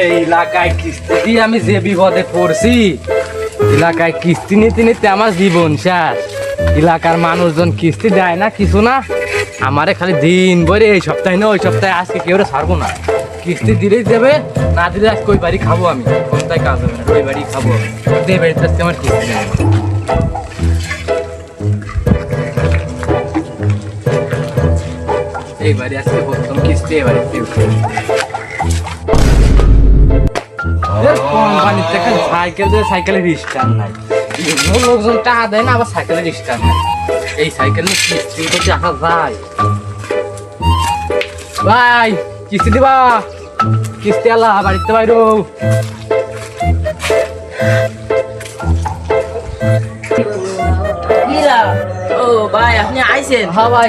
এই এলাকায় কিস্তি দিয়ে আমি যে বিপদে পড়ছি, এলাকায় কিস্তি নিতে নিতে আমার জীবন শেষ। এলাকার মানুষজন কিস্তি দেয় না কিছু না। আমারে খালি দিন বলে এই সপ্তাহে না, ওই সপ্তাহে আজকে কেউ ছাড়বো না। কিস্তি দিলেই দেবে, না দিলে আজকে ওই বাড়ি খাব আমি। কোনটাই কাজ হবে না, ওই বাড়ি খাব এই বাড়িতে আজকে আমার কিস্তি দেয় এই বাড়ি আজকে বাড়িতে কোম্পানির থেকে সাইকেল দিয়ে সাইকেলের স্টার নাই লোকজন টাকা দেয় না আবার সাইকেলের স্টার নাই এই সাইকেল কিস্তি করতে আসা যায় ভাই কিস্তি দিবা কিস্তি আলা বাড়িতে বাইরো আইছেন? হ্যাঁ ভাই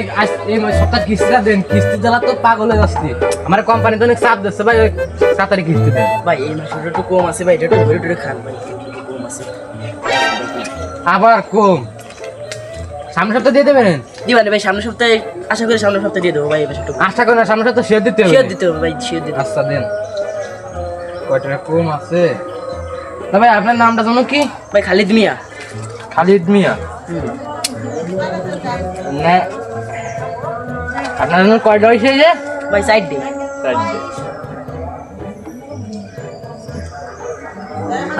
এই সপ্তাহ কিস্তিটা দেন কিস্তি জ্বালা তো পাগল হয়ে যাচ্ছি। আমার কোম্পানি তো অনেক চাপ দিচ্ছে ভাই ওই তাড়াতাড়ি কিস্তি দেন। ভাই এই মাসে একটু কম আছে ভাই এটা একটু ধরে ধরে খান ভাই কম আছে। আবার কম। সামনের সপ্তাহ দিয়ে দেবেন? দিবানি ভাই সামনের সপ্তাহে আশা করি সামনের সপ্তাহে দিয়ে দেবো ভাই আশা করেন সামনের সপ্তাহ শেয়ার দিতে হবে। শিওর দিতে হবে ভাই শিওর দিতে আচ্ছা দেন। কয় টাকা কম আছে? ভাই আপনার নামটা জানো কি? ভাই খালিদ মিয়া। খালিদ মিয়া। না। আপনার জন্য কয়টা হয়েছে যে? ভাই সাইড দে।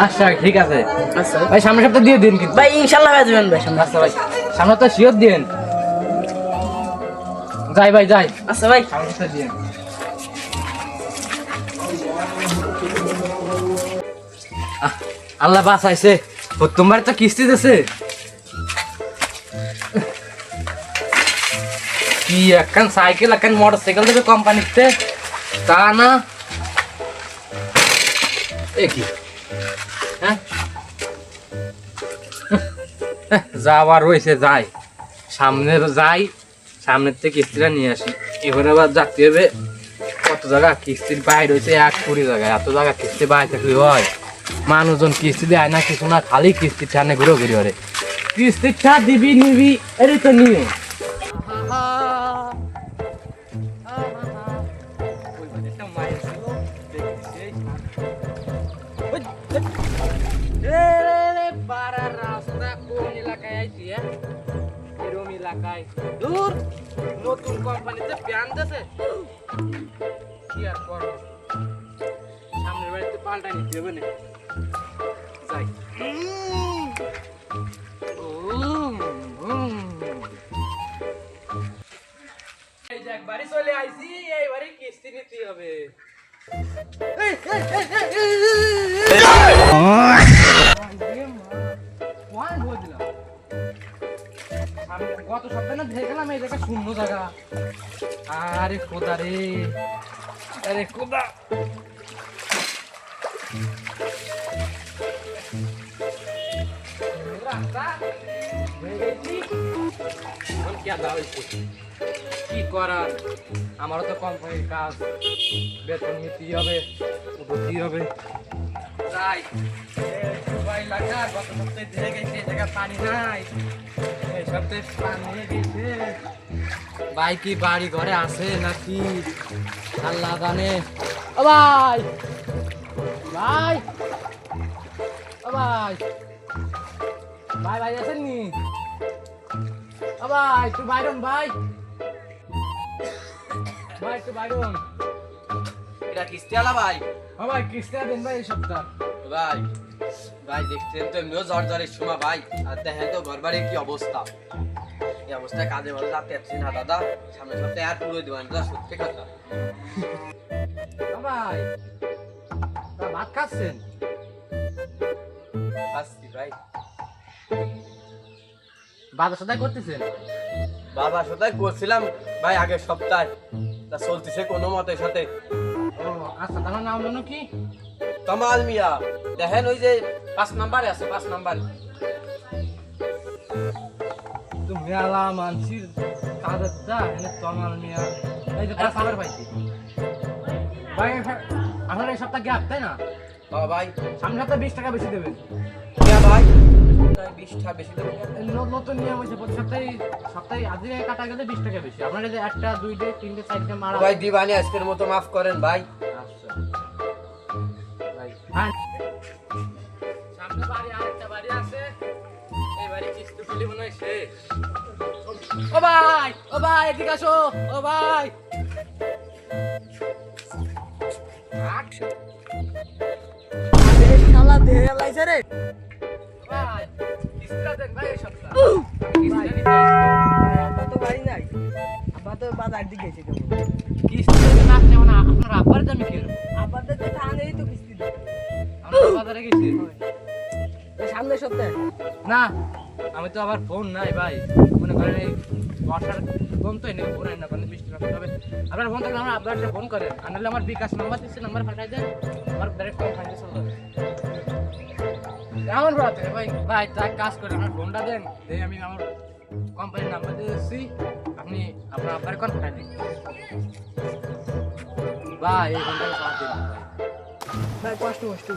আচ্ছা ঠিক আছে। আচ্ছা। ভাই সামনের সপ্তাহ দিয়ে দিন কিন্তু। ভাই ইনশাল্লাহ ভাই দেবেন ভাই সামনে আচ্ছা ভাই। সামনে তো শিওর দিন যাই ভাই যাই। আচ্ছা ভাই। সামনের সপ্তাহ দিন। আল্লাহ বাঁচাইছে। প্রথমবার তো কিস্তি দিছে। কি একখান সাইকেল একখান মোটর সাইকেল দেবে কোম্পানিতে তা না যাওয়ার রয়েছে যাই সামনে যাই সামনের থেকে কিস্তিটা নিয়ে আসি এখানে আবার যাতে হবে কত জায়গা কিস্তির বাইরে হয়েছে এক কুড়ি জায়গায় এত জায়গা কিস্তি বাইরে থাকলে হয় মানুষজন কিস্তি দেয় না কিছু না খালি কিস্তির টানে ঘুরে ঘুরে ওরে কিস্তির টা দিবি নিবি এরই তো নিয়ে সামনের বাড়িতে পাল্টা নিতে হবে না যাই একবারই চলে আইছি এইবারই কিস্তি নিতে হবে গত সপ্তাহে না দেখলাম এই জায়গা শূন্য আরে খোদা রে আরে খোদা। কি করার আমারও তো কোম্পানির কাজ। বেতন নিতেই হবে উঠতেই হবে। এই পানি পানি গেছে। ভাই কি বাড়ি ঘরে আছে নাকি? আল্লাহ জানে। ভাই ভাই ভাই ভাই ভাই আছেন নি? ভাই তুই বাইরন ভাই। ভাই তুই বাইরন এটা কিস্তি আলা ভাই। ও ভাই কিস্তি দেন ভাই এই সপ্তাহ। ভাই ভাই দেখছেন তো এমনিও জ্বর জ্বরের সময় ভাই। আর দেখেন তো কি অবস্থা। এই অবস্থায় কাজে ভালো না দাদা। সামনে সপ্তাহে আর পুরো দেবেন দাদা সত্যি কথা। ভাই ভাত খাচ্ছেন? আসছি ভাই। বাজার সদাই করতেছেন? বাবা সদাই করছিলাম ভাই আগের সপ্তাহে। তা চলতেছে কোনো মতের সাথে। ও আচ্ছা তোমার নাম জানো কি? কামাল মিয়া। দেখেন ওই যে পাঁচ নাম্বারে আছে পাঁচ নাম্বার। তুমি মেলা মানসির কাজের যা এনে তোমার মিয়া। এই যে তার খাবার পাইছি ভাই আপনার এই সপ্তাহ গ্যাপ তাই না? বাবা ভাই। সামনে সপ্তাহে বিশ টাকা বেশি দেবেন। ভাই। সপ্তাহে বিশটা বেশি দেবো নতুন নিয়ম হয়েছে প্রতি সপ্তাহে সপ্তাহে হাজিরা কাটা গেলে বিশ টাকা বেশি। আপনার যদি একটা দুইটে তিনটে চারটে মারা ভাই দিবানি আজকের মতো মাফ করেন ভাই। আচ্ছা। ভাই হ্যাঁ সামনে বাড়ি আরেকটা বাড়ি আছে। এই বাড়ি কিস্তি তুলি মনে হয় শেষ। ও ভাই ও ভাই এদিকে আসো। ও ভাই। শালা দেহে লাইছে রে। সপ্তাহ। যদি না আমি তো আবার ফোন নাই ভাই। মনে করেন এই বর্ষার ফোন তো এনে ফোন না করেন বৃষ্টি রাখতে হবে। আপনার ফোন থাকলে আমার আপনার ফোন করেন আর নাহলে আমার বিকাশ নাম্বার দিচ্ছে নাম্বার পাঠাই দেন। আমার ডাইরেক্ট ফোন ফাইন্যান্স চলে যাবে কেমন ভাই ভাই তাই কাজ করে আমার ফোনটা দেন। আমি আমার কোম্পানির নাম্বার দিয়ে দিচ্ছি। আপনি আপনার আব্বার কোন পাঠাই দিন। ভাই এই ফোনটা দিন ভাই। কষ্ট কষ্ট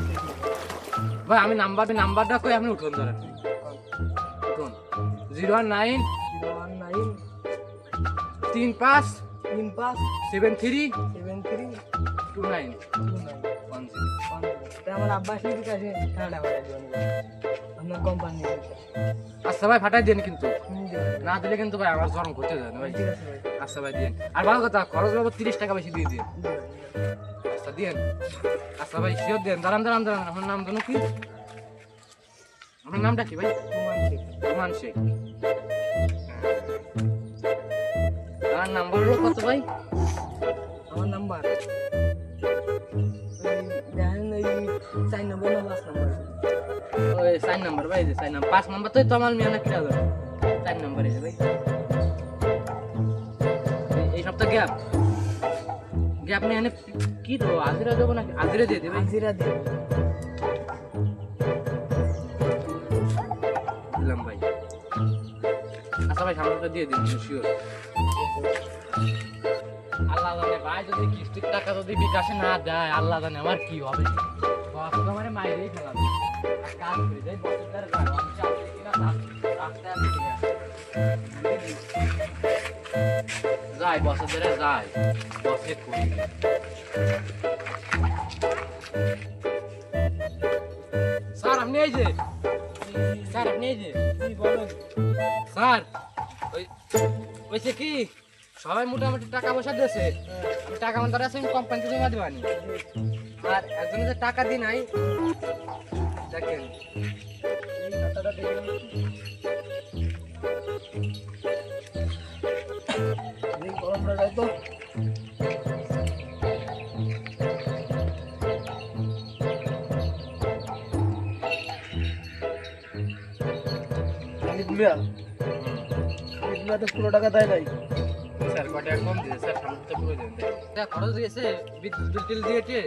ভাই আমি নাম্বার নাম্বারটা কই? আপনি উঠুন ধরেন। উঠুন। Zero one nine zero one nine তিন পাঁচ তিন পাঁচ seven three seven three two nine two nine আমার আব্বা আসলে ঠিক আছে ঠান্ডা করে দেবেন আপনার কোম্পানি আচ্ছা ভাই ফাটাই দেন কিন্তু। না দিলে কিন্তু ভাই আমার জ্বর করতে যায় না ভাই। আচ্ছা ভাই দিন আর ভালো কথা খরচ বাবদ তিরিশ টাকা বেশি দিয়ে দিন। আচ্ছা দিন আচ্ছা ভাই শিওর দেন দাঁড়ান দাঁড়ান দাঁড়ান। আপনার নাম জানো কি? আপনার নামটা কি ভাই? রোমান শেখ। আর নাম্বার কত ভাই? আমার নাম্বার দেখেন এই চার নম্বর না পাঁচ নম্বর ওই চার নাম্বার ভাই যে চার নাম্বার। পাঁচ নাম্বার তো তো মেয়ে না কিনা যাবে নাম্বার এসে ভাই। এই- এই সপ্তাহ গ্যাপ। গ্যাপ নেই এনে কি তো আজিরা দেবো নাকি? আজিরা দিয়ে দেবে হাজিরা দিয়ে দিলাম ভাই। আচ্ছা ভাই সামনে দিয়ে দিন শিওর আল্লাহ জানে ভাই যদি কিস্তির টাকা যদি বিকাশে না দেয় আল্লাহ জানে আমার কি হবে। আমার কাজ করে যাই বছর ধরে যাই। বসে স্যার, আপনি এই যে, স্যার, আপনি এই যে স্যার, ওই ওইছে কি? সবাই মোটামুটি টাকা পয়সা দিয়েছে। আমি টাকা দ্বারা আছে, আমি কোম্পানিতে জমা দিবানি। আর একজনের যে টাকা দি নাই দেখেন। এই খাতাটা দেখেন এই গরমটা তো। খালিদ মিয়া খালিদ মিয়া তো পুরো টাকা দেয় নাই। স্যার কটা কম দিয়েছে? স্যার সামনে তো পুরো দেন খরচ দিয়েছে বিদ্যুৎ বিল দিয়েছে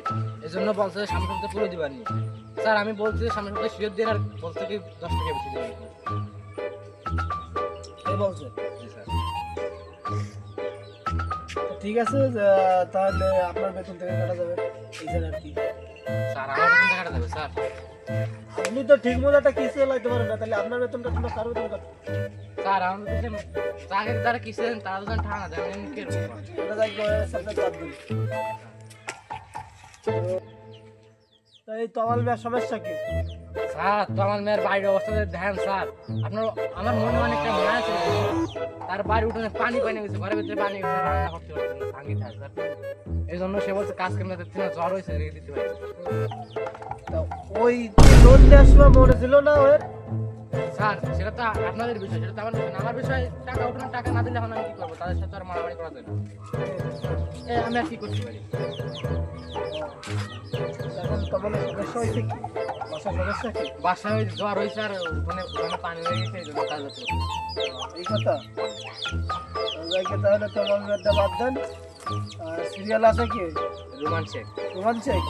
এই জন্য বলছে সামনে পুরো দিবানি। স্যার আমি বলছি সামনে সপ্তাহে শিওর দিন আর বলছে কি দশ টাকা বেশি স্যার। তো ঠিক আছে তাহলে আপনার বেতন থেকে কাটা যাবে। এই যে আর কি। স্যার আমার বেতন টাকাটা দেবে স্যার। আপনি তো ঠিক মতো একটা কিস্তি লাগতে পারেন না তাহলে আপনার বেতনটা তোমরা কার বেতন কাটবে স্যার আমার দেশে চাকরি যারা কিসেন তারা তো দেন আমি? এটা যাই সামনে চাপ দিন। তো এই তমাল মেয়ের সমস্যা কি? স্যার তো আমার মেয়ের বাড়ির অবস্থা দেখেন স্যার। আপনার আমার মনে অনেকটা মেয়ে আছে। তার বাড়ি উঠোনে পানি পানি গেছে ঘরের ভিতরে পানি গেছে রান্না করতে পারছে না ভাঙি থাকে স্যার। এই জন্য সে বলছে কাজ কেমন দিচ্ছে না জ্বর হয়েছে রেখে দিতে পারি ওই লোন নেওয়ার সময় মনে ছিল না ওর? স্যার সেটা তো আপনাদের বিষয় সেটা তো আমার বিষয় না। আমার বিষয় টাকা উঠোনে টাকা না দিলে এখন আমি কি করব? তাদের সাথে আর মারামারি করা যায় না। আমি আর কি করতে পারি? তমালের সমস্যা হয়েছে কি? বাসার সমস্যা কি? বাসায় ওই জ্বর হয়েছে আর উঠোনে উঠোনে পানি হয়ে গেছে এই জন্য কাজ হচ্ছে। এই কথা? তাহলে তমাল মেয়েরটা বাদ দেন। সিরিয়াল আছে কি? রোমান শেখ। রোমান শেখ?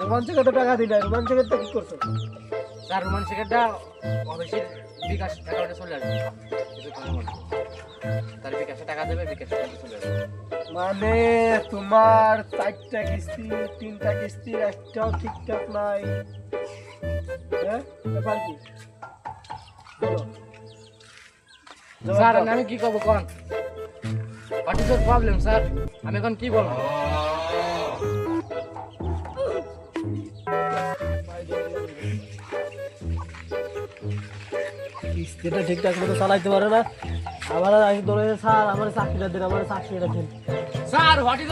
রোমান শেখে তো টাকা দিলে রোমান শেখের তো কি করছ? স্যার রোমান শেখেরটা অফিসের বিকাশ অ্যাকাউন্টে চলে আসবে। তার বিকাশে টাকা দেবে বিকাশে টাকা চলে মানে তোমার চারটা কিস্তি তিনটা কিস্তি একটাও ঠিকঠাক নাই। হ্যাঁ? ব্যাপার কি? স্যার। আমি কি করব কোন? What is your problem sir আমি এখন কি বলব? কিস্তিটা ঠিকঠাক মতো চালাইতে পারে না। আমার আমার চাকরিটা দিন স্যার হোয়াট ইজ